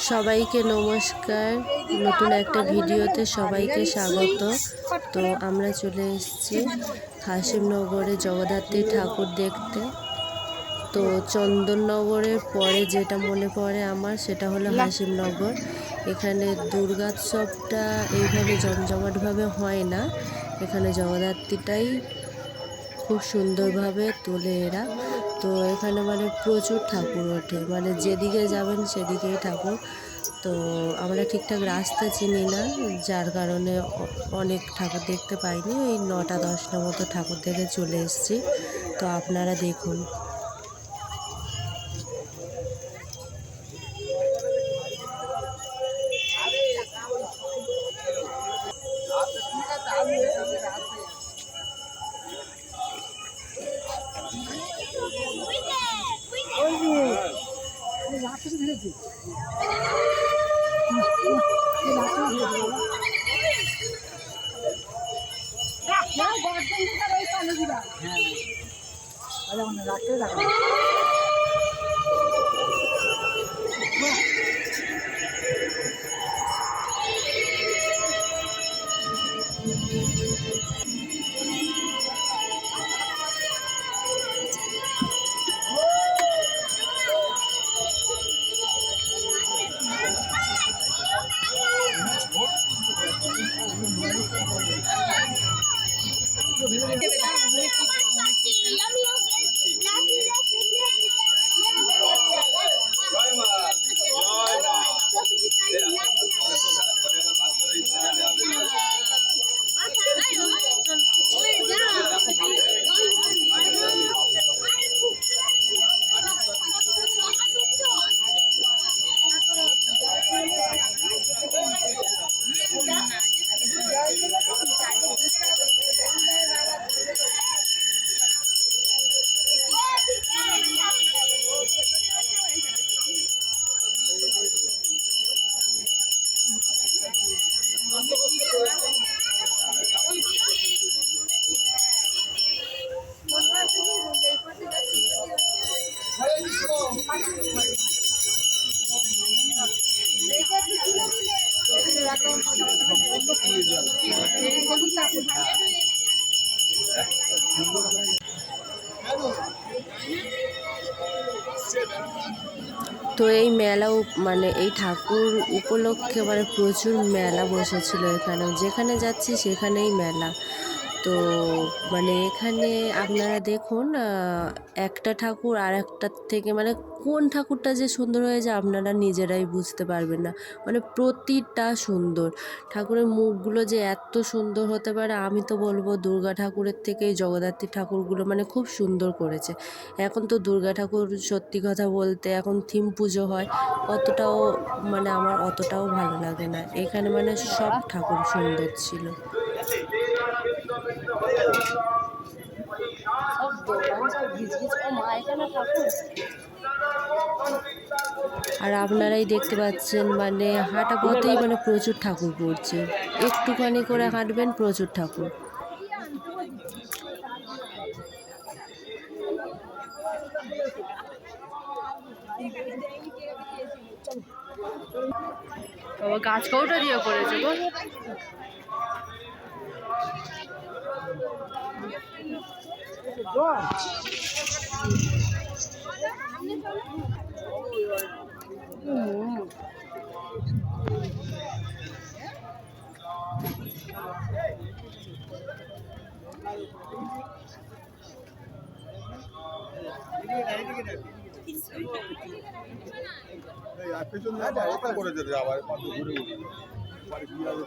সবাইকে নমস্কার। নতুন একটা ভিডিওতে সবাইকে স্বাগত। তো আমরা চলে এসেছি হাসিমনগরে জগদ্ধাত্রী ঠাকুর দেখতে। তো চন্দননগরের পরে যেটা মনে পড়ে আমার, সেটা হলো হাসিমনগর। এখানে দুর্গোৎসবটা এইভাবে জমজমাটভাবে হয় না। এখানে জগদ্ধাত্রীটাই খুব সুন্দরভাবে তোলে এরা। তো এখানে মানে প্রচুর ঠাকুর ওঠে। মানে যেদিকে যাবেন সেদিকেই ঠাকুর। তো আমরা ঠিকঠাক রাস্তা চিনি না, যার কারণে অনেক ঠাকুর দেখতে পাইনি। ওই নটা দশটা মতো ঠাকুর দেখে চলে এসেছি। তো আপনারা দেখুন। তো এই মেলা মানে এই ঠাকুর উপলক্ষে মানে প্রচুর মেলা বসেছিল এখানে যেখানে যাচ্ছি সেখানেই মেলা। তো মানে এখানে আপনারা দেখুন একটা ঠাকুর আর একটার থেকে মানে কোন ঠাকুরটা যে সুন্দর হয়েছে আপনারা নিজেরাই বুঝতে পারবেন না। মানে প্রতিটা সুন্দর। ঠাকুরের মুখগুলো যে এত সুন্দর হতে পারে, আমি তো বলব দুর্গা ঠাকুরের থেকে জগদ্ধাত্রী ঠাকুরগুলো মানে খুব সুন্দর করেছে। এখন তো দুর্গা ঠাকুর সত্যি কথা বলতে এখন থিম পুজো হয়, অতটাও মানে আমার অতটাও ভালো লাগে না। এখানে মানে সব ঠাকুর সুন্দর ছিল। আর আপনারাই দেখতে পাচ্ছেন মানে হাঁটা পথেই মানে প্রচুর ঠাকুর পড়ছে। একটুখানি করে হাঁটবেন প্রচুর ঠাকুর। বাবা গাছ কৌটা দিয়ে করেছে গো? করে যেতে আবার ঘুরে গিয়ে আবার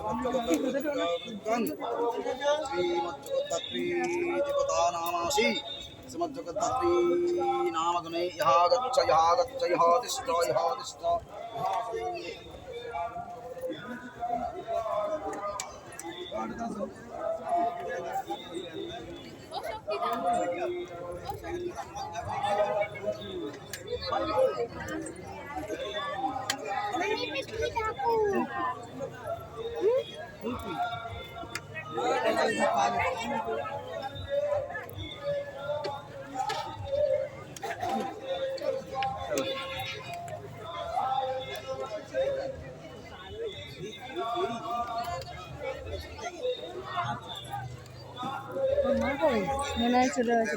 श्रीमज्जगद्धात्री देवता नामासि श्रीमज्जगद्धात्री नामगणे यः गच्छ यः गच्छ यः तिष्ठ यः तिष्ठ মনে হয় চলে গেছে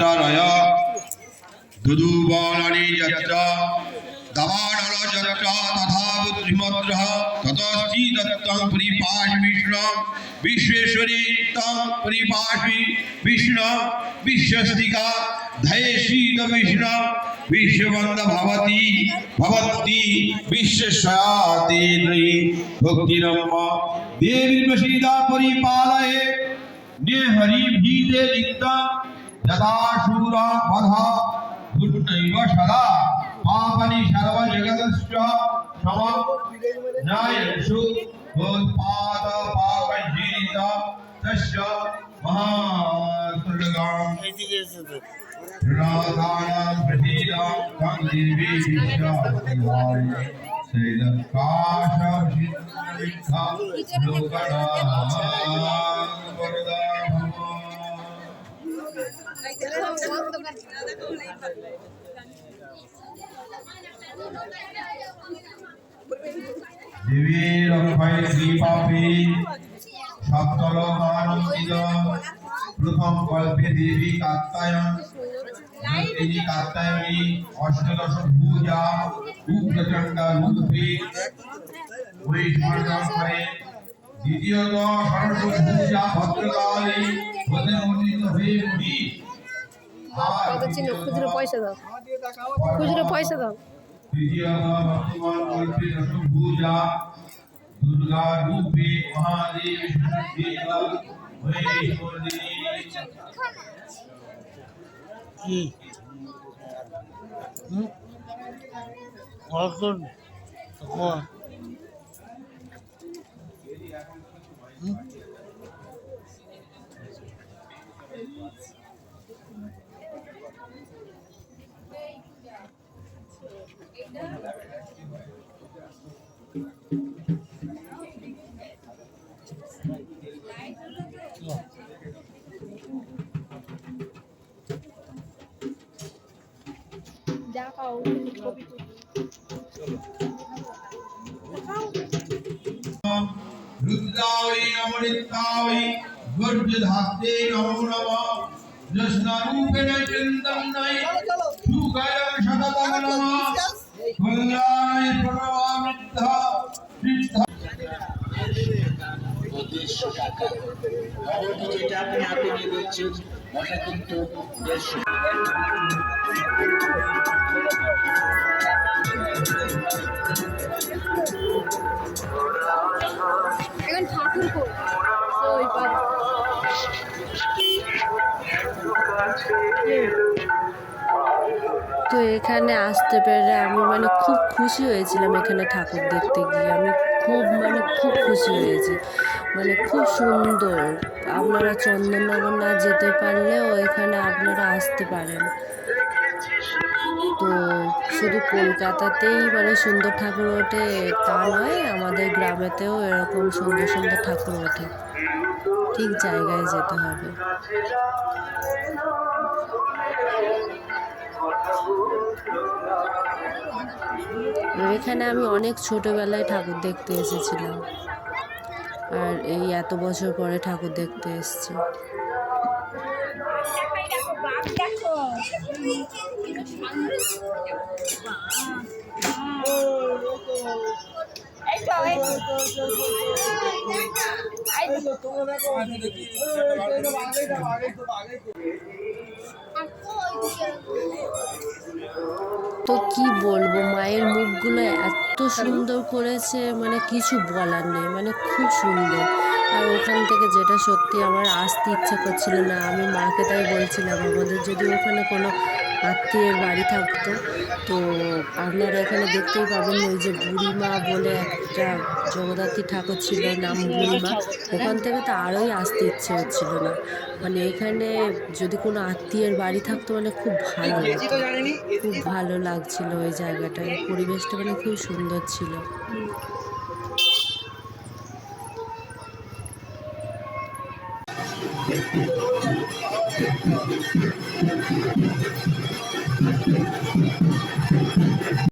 নয় দুদুবলনি যত্র দবানল যত্র তথা বুদ্ধিমত্র ততস্তি দত্তং পরিপাশমিশ্র বিশ্বেশ্বরী তং পরিপাশমি বিষ্ণু দেবী মসীদা পরিপালয়ে, নে হরি ভীতে লিপ্তা यदा शूरा वधा दुर्नैव सदा पापनि सर्वजगतश्च क्षम न्यायेषु भोत्पाद पापजीता तस्य महासर्गाम् प्रणादानां प्रसीदां तं देवी विश्वासदेवाय श्रीदत्काशविद्धा लोकनां वरदा দেবী রক্ষায় শ্রীপাপী প্রথম কল্পে দেবী কাত্তায়ন কাত্তায়নী, অষ্টদশ পূজা উগ্রচণ্ডা রূপে পরিস্মরণ করে দ্বিতীয়ত ভদ্রকালী হয়ে উঠি আর খুচরো পয়সা দাও। খুচরো পয়সা দাও। দুর্গা রূপে মহাদেব দেবা যা পাও কপি রুদ্রাই অমৃতাই গর্জধাতে নমো নমঃ। যস্নারূপেণ চিন্তম নয় সুগায়ং শততম নমঃ। গঙ্গায় প্রণমামিদ্ধ তীর্থ। দেড়শো টাকা। আপনি হাতে নিয়ে দেখছেন ওটা কিন্তু দেড়শো তো এখানে আসতে পেরে আমি মানে খুব খুশি হয়েছিলাম এখানে ঠাকুর দেখতে গিয়ে। আমি খুব মানে খুব খুশি হয়েছি। মানে খুব সুন্দর। আপনারা চন্দননগর না যেতে পারলেও এখানে আপনারা আসতে পারেন। তো শুধু কলকাতাতেই মানে সুন্দর ঠাকুর ওঠে, তা নয়, আমাদের গ্রামেতেও এরকম সুন্দর সুন্দর ঠাকুর ওঠে। ঠিক জায়গায় যেতে হবে। এখানে আমি অনেক ছোটবেলায় ঠাকুর দেখতে এসেছিলাম। আর এই এত বছর পরে ঠাকুর দেখতে এসেছি। তো কি বলব, মায়ের মুখগুলো এত সুন্দর করেছে মানে কিছু বলার নেই মানে খুব সুন্দর। আর ওখান থেকে যেটা সত্যি আমার আসতে ইচ্ছা করছিল না, আমি মাকে তাই বলছিলাম, আমাদের যদি ওখানে কোনো আত্মীয়ের বাড়ি থাকতো। তো আপনারা এখানে দেখতেই পাবেন ওই যে বুড়িমা বলে একটা জগদ্ধাত্রী ঠাকুর ছিল নাম বুড়িমা। ওখান থেকে তো আরোই আসতে ইচ্ছে হচ্ছিল না। মানে এখানে যদি কোনো আত্মীয়ের বাড়ি থাকতো মানে খুব ভালো খুব ভালো লাগছিল ওই জায়গাটায়। পরিবেশটা মানে খুব সুন্দর ছিল। হ্যাঁ 私は14歳の女性、24歳の女性、24歳の女性。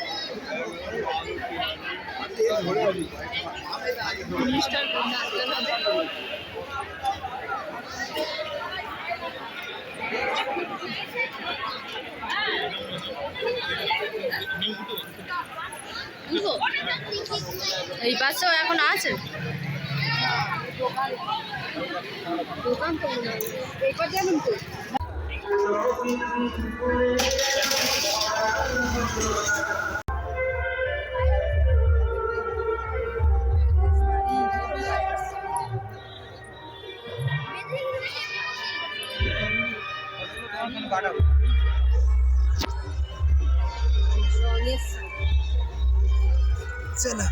এই পাশেও এখন আছে দোকান তো হয়। জানেন তো। चला.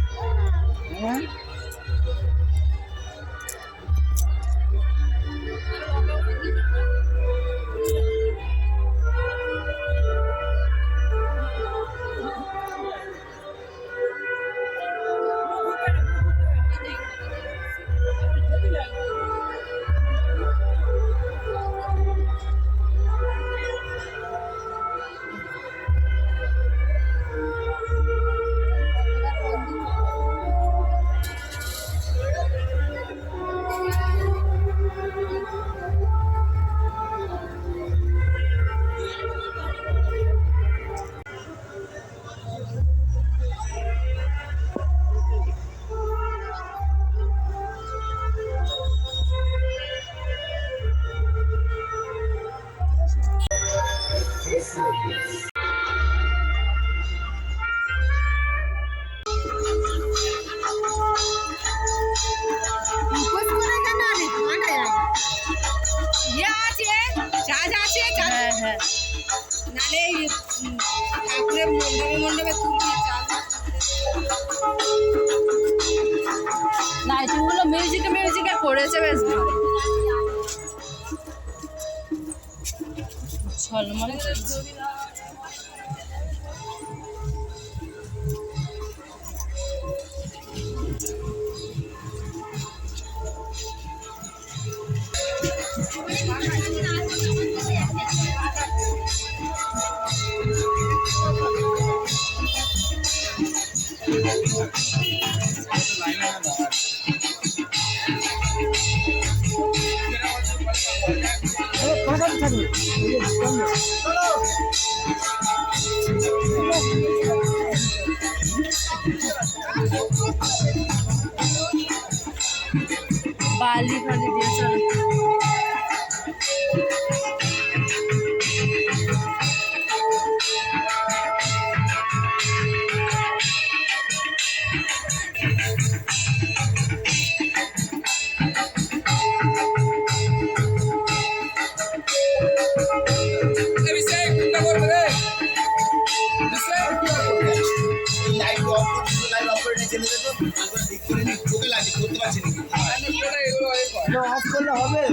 অফ করলে হবে।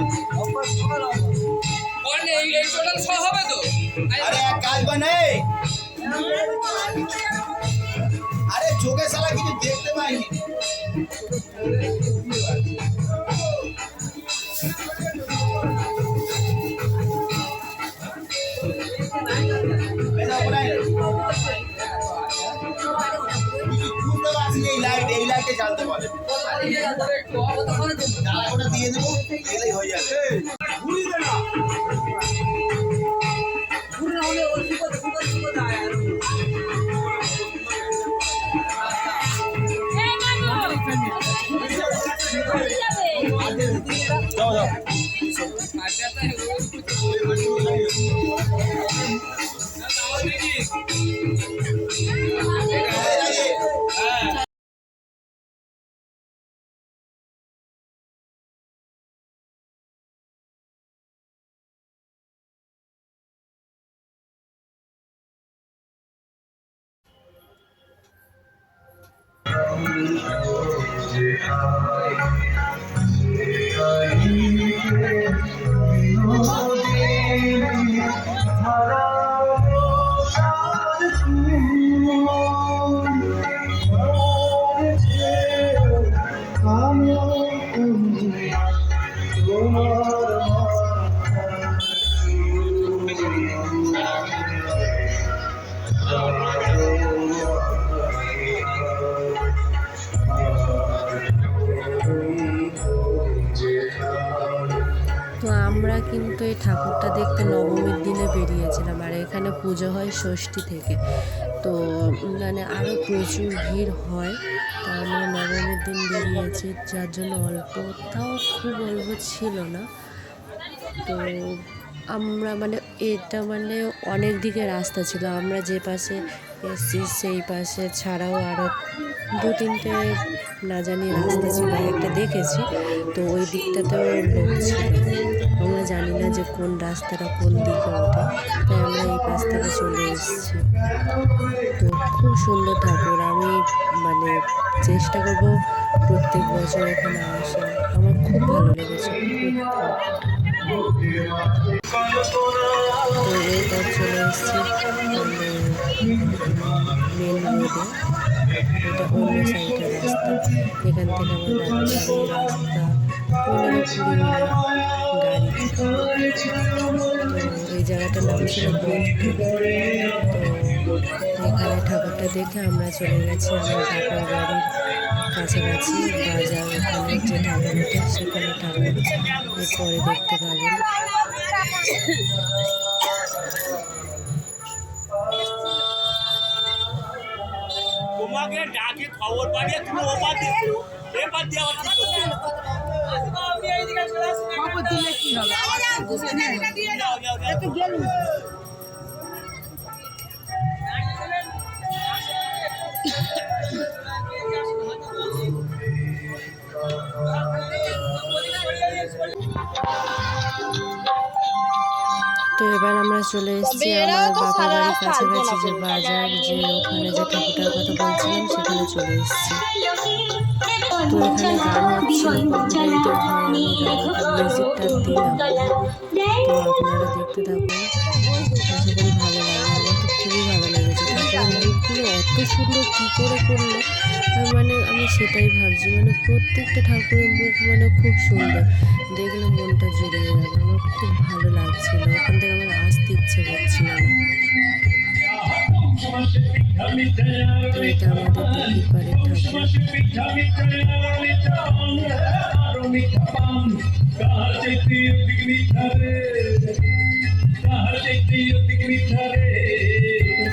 অফ করে আরে কাজ বানে আরে চোখে সারা কিছু দেখতে পাইনি। এই জ্বালতে পারে দিয়ে দেবো এলেই হয়ে যাবে। হয় ষষ্ঠী থেকে। তো মানে আরও প্রচুর ভিড় হয়। তো আমরা নবমীর দিন বেরিয়েছি, যার জন্য অল্প তাও খুব অল্প ছিল না। তো আমরা মানে এটা মানে অনেক দিকে রাস্তা ছিল। আমরা যে পাশে এসছি সেই পাশে ছাড়াও আরও দু তিনটে না জানি রাস্তা ছিল, একটা দেখেছি। তো ওই দিকটাতেও লোক ছিল। আমরা জানি না যে কোন রাস্তাটা কোন দিকে ওঠে। তাই আমরা এই পাশ থেকে চলে এসেছি। তো খুব সুন্দর ঠাকুর। আমি মানে চেষ্টা করব প্রত্যেক বছর এখানে আসা। আমার খুব ভালো লেগেছে। তো এরপর চলে এসেছি। মেন রোডে। এটা অন্য সাইডের রাস্তা। এখান থেকে আমার বাড়ির রাস্তা। গাড়ি তো এই জায়গাটার নাম ছিল তো এখানে ঠাকুরটা দেখে আমরা চলে গেছি আমার বাপের বাড়ির কাছাকাছি বাজার ওখানে যে ঠাকুরটা, সেখানে ঠাকুর এরপরে দেখতে পাবেন। তোমাকে ডাকে খবর পাঠিয়ে তুমি ওপার দিয়ে এপার দিয়ে আবার ঠিক করতে তো এবার আমরা চলে এসেছি আমার বাপের বাড়ির কাছাকাছি যে বাজার যে ওখানে যে ঠাকুরটার কথা বলছিলাম সেখানে চলে এসেছি। তো এখানে গান হচ্ছিল আমি মিউজিকটা দিলাম। তো আপনারা দেখতে থাকুন আশা করি ভালো লাগবে আমার তো খুবই ভালো লেগেছে। ঠাকুরের মুখগুলো অত সুন্দর কী করে করল মানে আমি সেটাই ভাবছি মানে প্রত্যেকটা ঠাকুরের মুখ মানে খুব সুন্দর। দেখলে মনটা জুড়ে যাবে, আমার খুব ভালো লাগছিল। ওখান থেকে আমার আসতে ইচ্ছে করছিল আমাদের ঠাকুর।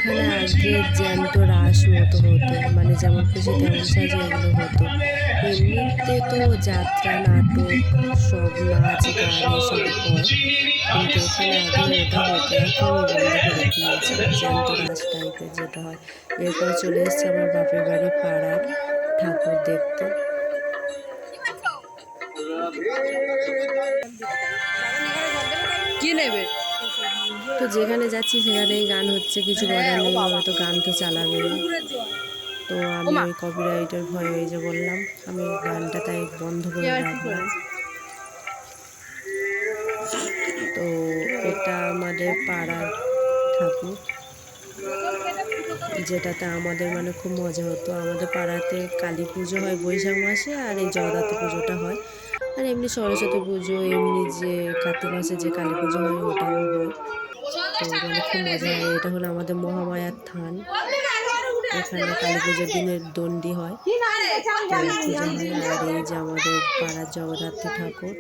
এখানে আগে জ্যান্ত রাস মতো হতো মানে যেমন খুশি তেমন সাজে এগুলো হতো। এমনিতে তো যাত্রা, নাটক, সব নাচ, গান এসব হয়, কিন্তু এখানে আগে ওটা হতো এখন বন্ধ করে দিয়েছে জ্যান্ত রাস টাইপের যেটা হয়। এরপর চলে এসছে আমার বাপের বাড়ি পাড়ার ঠাকুর দেখতে। কি নেবে? তো যেখানে যাচ্ছি সেখানেই গান হচ্ছে কিছু করার নেই হয়তো গান তো চালাবেই তো আমি ওই কপিরাইটের ভয়ে এই যে বললাম আমি গানটা তাই বন্ধ করে রাখলাম। তো এটা আমাদের পাড়ার ঠাকুর যেটাতে আমাদের মানে খুব মজা হতো। আমাদের পাড়াতে কালী পুজো হয় বৈশাখ মাসে আর এই জগদ্ধাত্রী পুজোটা হয়। আর এমনি সরস্বতী পুজো এমনি যে কার্তিক মাসে যে কালী পুজো হয় ওটাও হয়। তো মানে খুব মজা হয় এটা হলো আমাদের মহামায়ার থান। এখানে কালী পুজোর দিনের দণ্ডি হয়। পূজা হয় আর এই যে আমাদের পাড়ার জগদ্ধাত্রী ঠাকুর।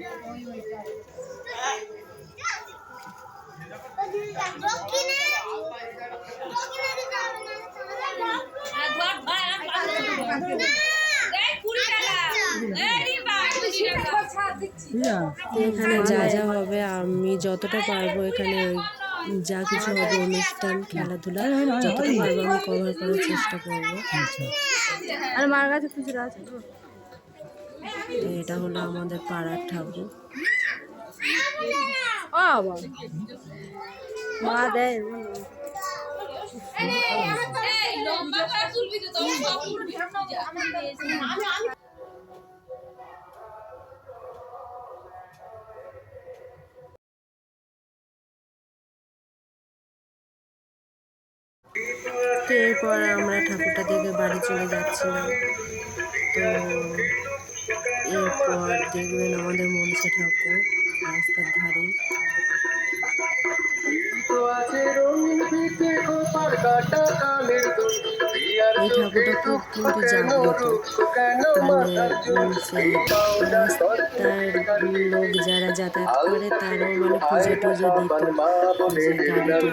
এখানে যা যা হবে আমি যতটা পারব এখানে যা কিছু হবে অনুষ্ঠান খেলাধুলা যতটা পারব আমি কভার করার চেষ্টা করব। আর মার কাছে খুচরো আছে এটা হলো আমাদের পাড়ার ঠাকুর। মা দেয়। তো এরপর আমরা ঠাকুরটা দেখে বাড়ি চলে যাচ্ছিলাম। তো এরপর দেখবেন আমাদের মনসা ঠাকুর রাস্তার ধারে। এই ঠাকুরটা খুব কিন্তু জাগ্রত। মানে রাস্তার লোক যারা যাতায়াত করে তারাও মানে পুজো টুজো দিত যে গাড়ি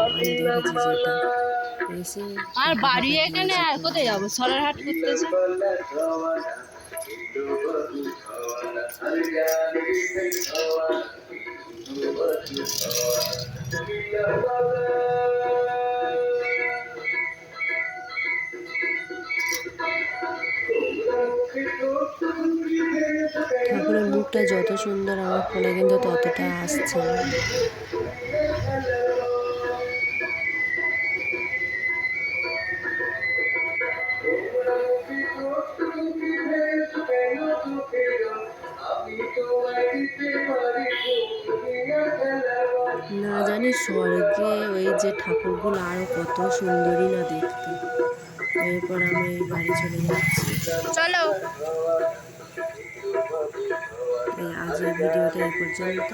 আমি দেখেছি যেটা। আর বাড়ি এখানে আর কোথায় যাব? সরারহাট করতেছে ঠাকুরের মুখটা যত সুন্দর আমার ফোনে কিন্তু ততটা আসছে কত সুন্দরী না দেখতে। এরপর আমি এই বাড়ি চলে যাচ্ছি। চলো। আজ এই ভিডিওটা এই পর্যন্ত।